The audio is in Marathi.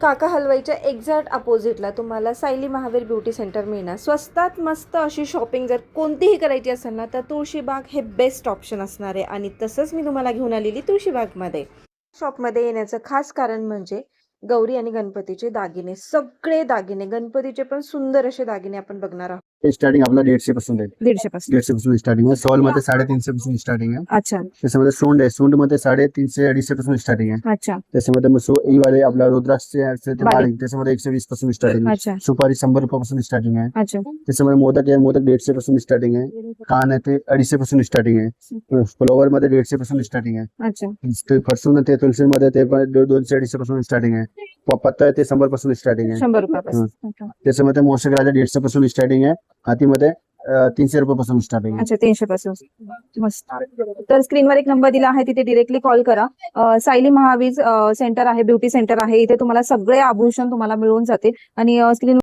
काका हलवाईच्या एक्झॅक्ट अपोजिटला तुम्हाला सायली महावीर ब्युटी सेंटर मिळणार. स्वस्तात मस्त अशी शॉपिंग जर कोणतीही करायची असेल ना तर तुळशीबाग हे बेस्ट ऑप्शन असणार आहे. आणि तसंच मी तुम्हाला घेऊन आलेली तुळशीबागमध्ये शॉपमध्ये येण्याचं खास कारण म्हणजे गौरी आणि गणपतीचे दागिने. सगळे दागिने. गणपतीचे पण सुंदर असे दागिने आपण बघणार आहोत. हे स्टार्टिंग आपला दीडशे पासून आहे दीडशे पासून. दीडशे पासून स्टार्टिंग आहे. सॉल मध्ये साडेतीनशे पासून स्टार्टिंग आहे. अच्छा. त्याच्यामध्ये सोंड आहे. सोंड मध्ये साडेतीनशे अडीचशे पासून स्टार्टिंग आहे. अच्छा. त्याच्यामध्ये मग सो ई वाले आपला रुद्राक्षचे ते बारीक. बारीक. त्याच्यामध्ये एकशे वीस पासून स्टार्टिंग आहे. अच्छा. सुपारी शंभर रुपयापासून स्टार्टिंग आहे. अच्छा. त्याच्यामध्ये मोदक आहे. मोदक दीडशे पासून स्टार्टिंग आहे. कान आहे ते अडीचशे पासून स्टार्टिंग आहे. फ्लॉवर मध्ये दीडशे पासून स्टार्टिंग आहे. अच्छा. ते फरसून ते तुलसी मध्ये ते पण दो- दोनशे अडीचशे पासून स्टार्टिंग आहे. पत्ता ते शंभरपासून स्टार्टिंग आहे. शंभर रुपयापासून. त्याच्यामध्ये मोशक राजा दीडशे पासून स्टार्टिंग आहे. हातीमध्ये तीनशे रुपयापासून स्टार्टिंग अच्छा तीनशे पासून. मस्त. तर स्क्रीनवर एक नंबर दिला आहे तिथे डिरेक्टली कॉल करा. सायली महावीज सेंटर आहे ब्युटी सेंटर आहे. इथे तुम्हाला सगळे आभूषण तुम्हाला मिळून जातील. आणि स्क्रीन